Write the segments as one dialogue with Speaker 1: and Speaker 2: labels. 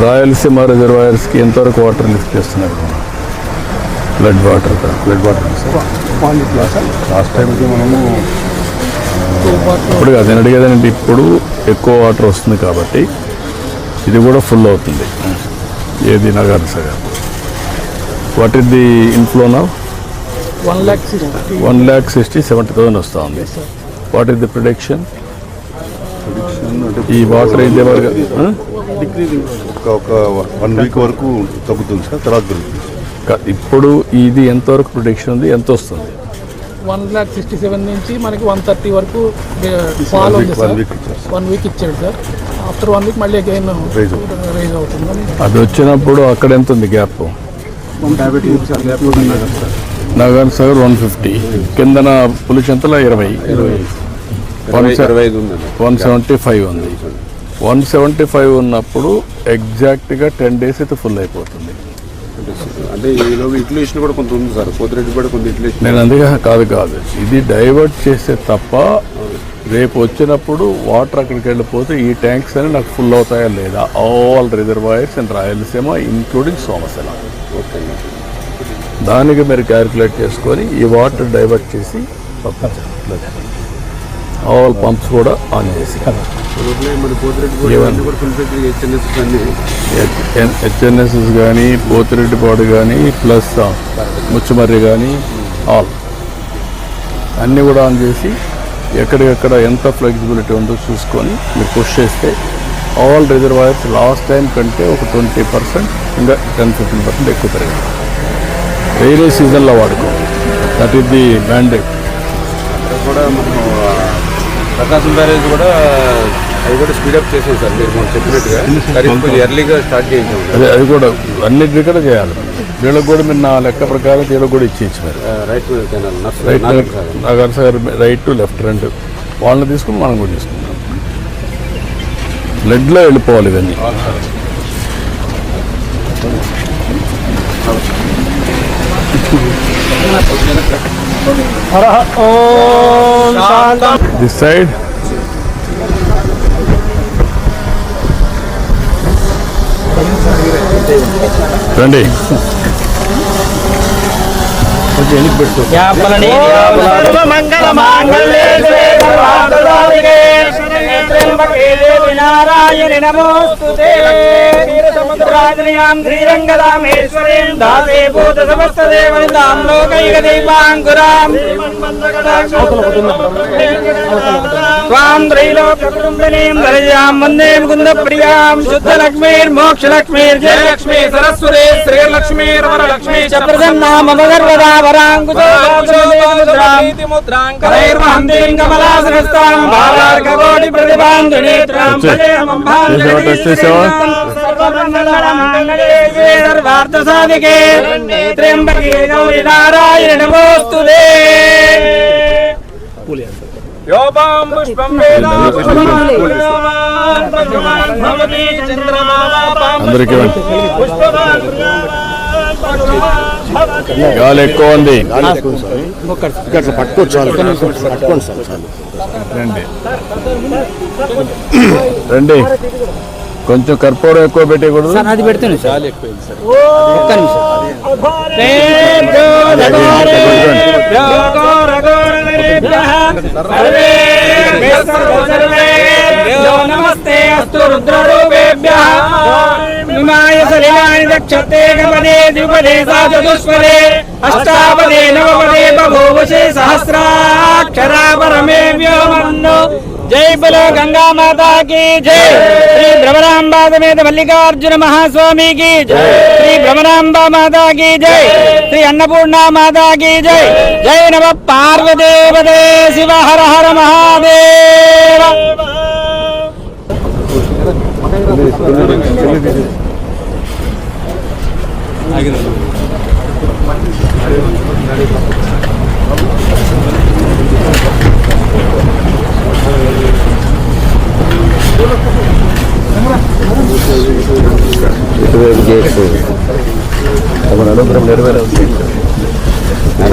Speaker 1: రాయలసీమ రిజర్వాయర్స్కి ఎంతవరకు water lift చేస్తున్నారు? Flood water flood water last టైంకి మనము ఇప్పుడు కాదు నేను అడిగేదంటే ఇప్పుడు ఎక్కువ వాటర్ వస్తుంది కాబట్టి ఇది కూడా ఫుల్ అవుతుంది. ఏది Nagar Sagar what is the inflow నా
Speaker 2: 1 lakh 60.
Speaker 1: One lakh sixty seventy thousand వస్తూ ఉంది. వాట్ ఈస్ ది ప్రొడక్షన్ ఈ వాటర్ ఇదే వరకు?
Speaker 3: ఒక ఒక వన్ వీక్ వరకు తగ్గుతుంది సార్ తర్వాత పెరుగుతుంది
Speaker 1: ఇప్పుడు ఇది ఎంతవరకు ప్రొడక్షన్ ఉంది? ఎంత వస్తుంది?
Speaker 2: వన్ ల్యాక్ సిక్స్టీ సెవెన్ నుంచి మనకి వన్ థర్టీ వరకు ఫాల్ ఉంది సార్.
Speaker 3: సార్.
Speaker 2: వన్ వీక్ ఇచ్చాడు సార్. ఆఫ్టర్ వన్ వీక్ మళ్ళీ అగైన్ రైజ్ అవుతుందని
Speaker 1: అది వచ్చినప్పుడు అక్కడ ఎంత ఉంది gap Nagar Sagar one fifty కిందన పులిచెంతల ఇరవై. వన్ వన్ సెవెంటీ ఫైవ్ ఉంది. వన్ సెవెంటీ ఫైవ్ ఉన్నప్పుడు ఎగ్జాక్ట్గా టెన్ డేస్ అయితే ఫుల్ అయిపోతుంది.
Speaker 4: అంటే ఈలోగా ఇట్లేషన్ కూడా కొంత ఉంది సార్. పోతిరెడ్డి కూడా కొంత ఇట్లేషన్
Speaker 1: నేను అందుకే కాదు కాదు ఇది డైవర్ట్ చేస్తే తప్ప రేపు వచ్చినప్పుడు వాటర్ అక్కడికి వెళ్ళిపోతే ఈ ట్యాంక్స్ అని నాకు ఫుల్ అవుతాయా లేదా? All reservoirs and Rayalaseema including Somasila. దానికి మీరు క్యాలిక్యులేట్ చేసుకొని ఈ వాటర్ డైవర్ట్ చేసి పంపించాలి ఆల్ పంప్స్ కూడా ఆన్ చేసి. హెచ్ఎన్ఎస్ఎస్ కానీ పోతిరెడ్డిపాడు కానీ ప్లస్ ముచ్చుమర్రి కానీ ఆల్. అన్నీ కూడా ఆన్ చేసి ఎక్కడికెక్కడ ఎంత ఫ్లెక్సిబిలిటీ ఉందో చూసుకొని మీరు పుష్ చేస్తే ఆల్ రిజర్వాయర్స్ లాస్ట్ టైం కంటే ఒక ట్వంటీ పర్సెంట్ ఇంకా టెన్ ఫిఫ్టీన్ పర్సెంట్ ఎక్కువ పెరిగింది వేరే సీజన్లో వాడుకో. దట్ ఈస్ ది
Speaker 4: అక్కడ కూడా మనం ప్రకాశం బ్యారేజ్ కూడా అవి కూడా స్పీడప్ చేసాం సార్ మీరు మనం చెప్పినట్టుగా. కొంచెం ఎర్లీగా స్టార్ట్ చేయించాం.
Speaker 1: అదే అది కూడా అన్నిటి కూడా చేయాలి. వీళ్ళకి కూడా మీరు నా లెక్క ప్రకారం వీళ్ళకి కూడా ఇచ్చేయచ్చు మీరు
Speaker 4: right
Speaker 1: right
Speaker 4: Nagar Sagar
Speaker 1: right to left రెండు. వాళ్ళని తీసుకుని మనం కూడా తీసుకుంటాం. బ్లడ్లో వెళ్ళిపోవాలి ఇవన్నీ. దిస్ సైడ్ రండి
Speaker 5: మంగళ మాంగళ్యే నారాయణ శరణ్యే త్ర్యంబకే దేవి దాసే భూత సమస్త దేవనితాం లోకైక దీపాంకురాం కుటుంబినీం వందే ముకుంద ప్రియాం శుద్ధ లక్ష్మీర్ జయ లక్ష్మీ సరస్వతి ప్రసన్నా మమ సర్వదా కరైర్వహంతీం కమలాసనస్తాం సర్వార్థ సాధికే త్ర్యంబకే గౌరి నారాయణ
Speaker 1: గాలి ఎక్కువ ఉంది. రండి. రండి. కొంచెం కర్పూరం ఎక్కువ పెట్టకూడదు.
Speaker 6: అది పెడుతుంది సార్. ఒక్క నిమిషం.
Speaker 5: నమస్తే అస్తు जय बल गंगा माता की जय। श्री भ्रमराम्बा समेत मल्लिकार्जुन महास्वामी की जय। श्री भ्रमराम्बा माता की जय। श्री अन्नपूर्णा माता की जय। जय नम पार्वदेव दे शिव हर हर महादेव।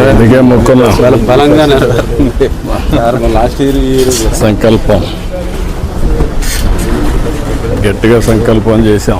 Speaker 5: అందుకే మొక్కున్నాం
Speaker 4: చాలా బలంగా నెరవేరుతుంది సార్ లాస్ట్ ఇయర్.
Speaker 5: సంకల్పం. గట్టిగా సంకల్పం చేశాం.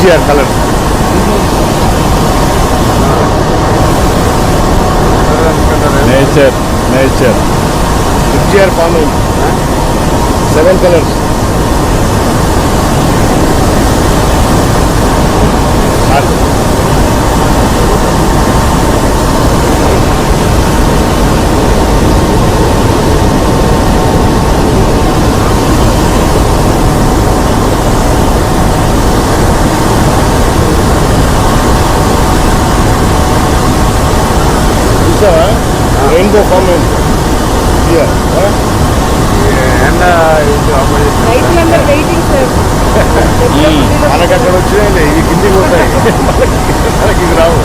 Speaker 7: Düz yer kalır. Nature, nature. Düz
Speaker 4: yer pahalı. Seven
Speaker 8: colors. Waiting sir
Speaker 7: మనకి అక్కడ వచ్చినాయి ఈ కిందికి పోతాయి మనకి ఇది రావు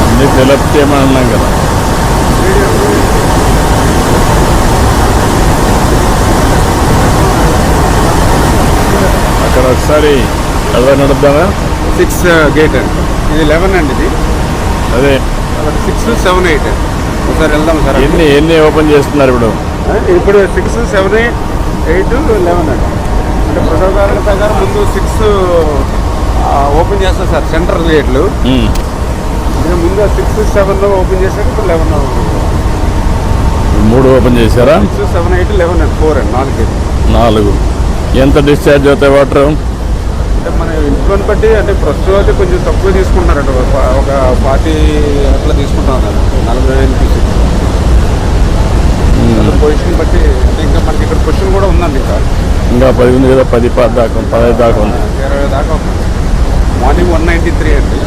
Speaker 5: అన్ని ఫిలప్ చేయమని అన్నాం కదా అక్కడ ఒకసారి అలా నడుద్దామా
Speaker 4: సిక్స్ గేట్ అండి ఇది లెవెన్ అండి ఇది.
Speaker 5: అదే.
Speaker 4: సిక్స్ సెవెన్ ఎయిట్ ఒకసారి వెళ్దాం సార్
Speaker 5: ఎన్ని ఎన్ని ఓపెన్ చేస్తున్నారు ఇప్పుడు?
Speaker 4: ఇప్పుడు six seven eight eight eleven అండి. అంటే ప్రోటోకాల్ ప్రకారం ముందు సిక్స్ ఓపెన్ చేస్తారు సార్ సెంట్రల్ గేట్లు ముందు సిక్స్ సెవెన్ ఓపెన్ చేశాక ఇప్పుడు లెవెన్
Speaker 5: మూడు ఓపెన్ చేశారా?
Speaker 4: సిక్స్ సెవెన్ ఎయిట్ లెవెన్ అండి ఫోర్ అండి నాలుగు.
Speaker 5: నాలుగు. ఎంత డిశ్చార్జ్ అవుతాయి వాటర్?
Speaker 4: అంటే మన ఇంట్లోని బట్టి అంటే ప్రస్తుతం అయితే కొంచెం తక్కువ తీసుకుంటున్నారంట. ఒక పార్టీ అట్లా తీసుకుంటాం కదా. నలభై వేలు తీసి. పొజిషన్ బట్టి అంటే ఇంకా మనకి ఇక్కడ పొజిషన్ కూడా ఉందండి ఇంకా.
Speaker 5: ఇంకా పది ఉంది కదా పది పది దాకా పదహైదు దాకా ఉంది
Speaker 4: ఇరవై దాకా ఉంది. మార్నింగ్ వన్ నైంటీ త్రీ అండి.